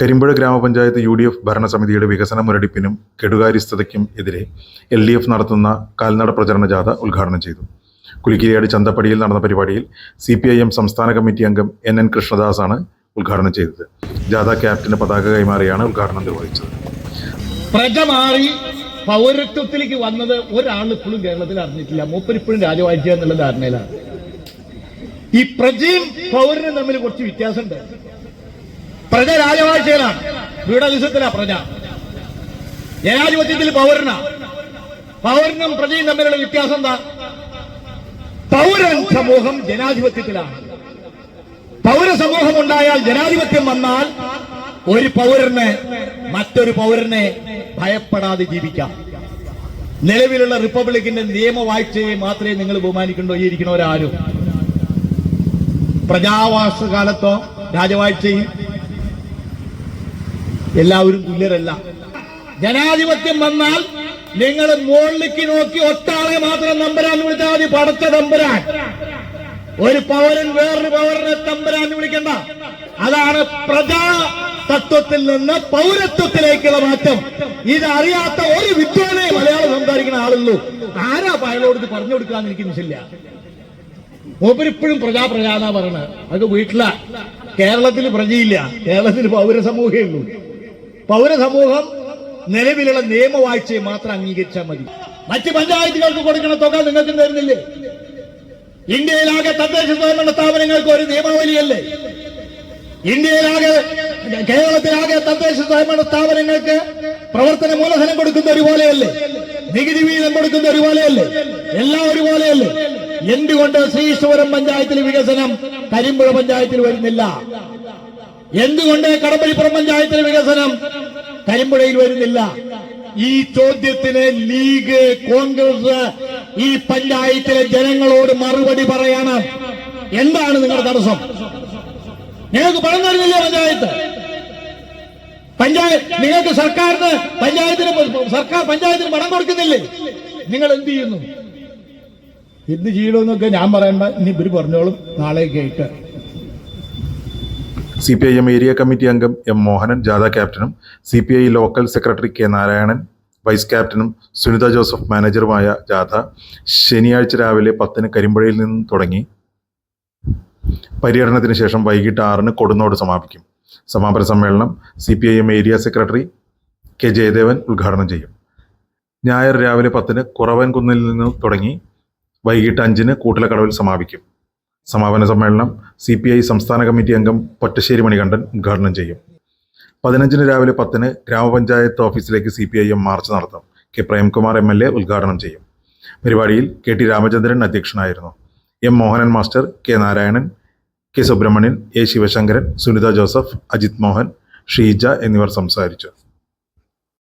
കരിമ്പുഴ ഗ്രാമപഞ്ചായത്ത് U D F ഭരണസമിതിയുടെ വികസന മുരടിപ്പിനും കെടുകാര്യസ്ഥതയ്ക്കും എതിരെ എൽ ഡി എഫ് നടത്തുന്ന കാൽനട പ്രചരണ ജാഥ ഉദ്ഘാടനം ചെയ്തു. കുലിക്കിരിയാട് ചന്തപ്പടിയിൽ നടന്ന പരിപാടിയിൽ സി പി ഐ എം സംസ്ഥാന കമ്മിറ്റി അംഗം എൻ എൻ കൃഷ്ണദാസാണ് ഉദ്ഘാടനം ചെയ്തത്. ജാഥ ക്യാപ്റ്റന് പതാക കൈമാറിയാണ് ഉദ്ഘാടനം നിർവഹിച്ചത്. പ്രജ മാറി പൗരത്വത്തിലേക്ക് വന്നത് ഒരാൾ കേരളത്തിൽ അറിഞ്ഞിട്ടില്ല. മൂപ്പരിപ്പോഴും രാജവാഴ്ച എന്നുള്ള ധാരണയിലാണ്. ഈ പ്രജയും പൗരനും തമ്മിൽ കുറച്ച് വ്യത്യാസമുണ്ട്. പ്രജ രാജവാഴ്ചയിലാണ് ഫ്യൂഡലിസത്തിലാ പ്രജ. ജനാധിപത്യത്തിൽ പൗരന. പൗരനും പ്രജയും തമ്മിലുള്ള വ്യത്യാസം എന്താ? പൗരൻ സമൂഹം ജനാധിപത്യത്തിലാണ്. പൗരസമൂഹം ഉണ്ടായാൽ ജനാധിപത്യം വന്നാൽ ഒരു പൗരന് മറ്റൊരു പൗരനെ ഭയപ്പെടാതെ ജീവിക്കാം. നിലവിലുള്ള റിപ്പബ്ലിക്കിന്റെ നിയമവാഴ്ചയെ മാത്രമേ നിങ്ങൾ ബഹുമാനിക്കണ്ടോ. ഈ ഇരിക്കണവരാരും പ്രജാവാസ കാലത്തോ രാജവാഴ്ചയും എല്ലാവരും തുല്യരല്ല. ജനാധിപത്യം വന്നാൽ നിങ്ങൾ മുകളിലേക്ക് നോക്കി ഒട്ടാളെ മാത്രം നമ്പരാൻ വിളിച്ചാൽ മതി പടച്ച തമ്പുരാൻ. ഒരു പൗരൻ വേറൊരു പൗരനെ തമ്പരാൻ വിളിക്കണ്ട. അതാണ് പ്രജാ തത്വത്തിൽ നിന്ന് പൗരത്വത്തിലേക്കുള്ള മാറ്റം. ഇത് അറിയാത്ത ഒരു വിദ്വാനെ മലയാളം സംസാരിക്കുന്ന ആളുള്ളൂ. ആരാ അയാളോട് ഇത് പറഞ്ഞു കൊടുക്കാന്ന് എനിക്ക് മനസ്സില്ല. മൂപ്പരിപ്പോഴും പ്രജാ പ്രജാ എന്നാ പറയണത് അത് വീട്ടില. കേരളത്തിൽ പ്രജയില്ല. കേരളത്തിൽ പൗരസമൂഹമേ ഉള്ളൂ. പൗരസമൂഹം നിലവിലുള്ള നിയമവാഴ്ചയെ മാത്രം അംഗീകരിച്ചാൽ മതി. മറ്റ് പഞ്ചായത്തുകൾക്ക് കൊടുക്കുന്ന തുക നിങ്ങൾക്ക് തരുന്നില്ലേ? ഇന്ത്യയിലാകെ തദ്ദേശ സ്വയംഭരണ സ്ഥാപനങ്ങൾക്ക് ഒരു നിയമാവലിയല്ലേ? ഇന്ത്യയിലാകെ കേരളത്തിലാകെ തദ്ദേശ സ്വയംഭരണ സ്ഥാപനങ്ങൾക്ക് പ്രവർത്തന മൂലധനം കൊടുക്കുന്ന ഒരുപോലെയല്ലേ? നികുതി വീതം കൊടുക്കുന്ന ഒരുപോലെയല്ലേ? എല്ലാം ഒരുപോലെയല്ലേ? എന്തുകൊണ്ട് ശ്രീശ്വരം പഞ്ചായത്തിൽ വികസനം കരിമ്പുഴ പഞ്ചായത്തിൽ വരുന്നില്ല? എന്തുകൊണ്ട് കടമ്പഴിപ്പുറം പഞ്ചായത്തിലെ വികസനം കരിമ്പുഴയിൽ വരുന്നില്ല? ഈ ചോദ്യത്തിന് ലീഗ് കോൺഗ്രസ് ഈ പഞ്ചായത്തിലെ ജനങ്ങളോട് മറുപടി പറയണം. എന്താണ് നിങ്ങളുടെ തടസ്സം? നിങ്ങൾക്ക് പണം തരുന്നില്ല പഞ്ചായത്ത്. പഞ്ചായത്ത് നിങ്ങൾക്ക് സർക്കാരിന് പഞ്ചായത്തിന് സർക്കാർ പഞ്ചായത്തിന് പണം കൊടുക്കുന്നില്ലേ? നിങ്ങൾ എന്ത് ചെയ്യുന്നു? എന്ത് ചെയ്യണമെന്നൊക്കെ ഞാൻ പറയണ്ട. ഇനി ഇവർ പറഞ്ഞോളും. നാളെ കേട്ട് C P I M area committee അംഗം എം മോഹനൻ ജാഥ ക്യാപ്റ്റനും C P I local secretary K Narayanan vice ക്യാപ്റ്റനും സുനിത ജോസഫ് മാനേജറുമായ ജാഥ ശനിയാഴ്ച രാവിലെ പത്തിന് കരിമ്പുഴയിൽ നിന്ന് തുടങ്ങി. പര്യടനത്തിന് ശേഷം വൈകിട്ട് ആറിന് കൊടുന്നോട് സമാപിക്കും. സമാപന സമ്മേളനം C P I M area secretary K Jayadevan ഉദ്ഘാടനം ചെയ്യും. ഞായർ രാവിലെ പത്തിന് കുറവൻകുന്നിൽ നിന്ന് തുടങ്ങി. വൈകിട്ട് അഞ്ചിന് കൂട്ടിലക്കടവിൽ സമാപിക്കും. സമാപന സമ്മേളനം സി പി ഐ സംസ്ഥാന കമ്മിറ്റി അംഗം പൊറ്റശ്ശേരി മണികണ്ഠൻ ഉദ്ഘാടനം ചെയ്യും. പതിനഞ്ചിന് രാവിലെ പത്തിന് ഗ്രാമപഞ്ചായത്ത് ഓഫീസിലേക്ക് C P I M march നടത്തും. K Premkumar M L A ഉദ്ഘാടനം ചെയ്യും. പരിപാടിയിൽ കെ ടി രാമചന്ദ്രൻ അധ്യക്ഷനായിരുന്നു. M Mohanan master K Narayanan K Subramanian A Sivasankaran Sunitha Joseph Ajith Mohan Sheeja എന്നിവർ സംസാരിച്ചു.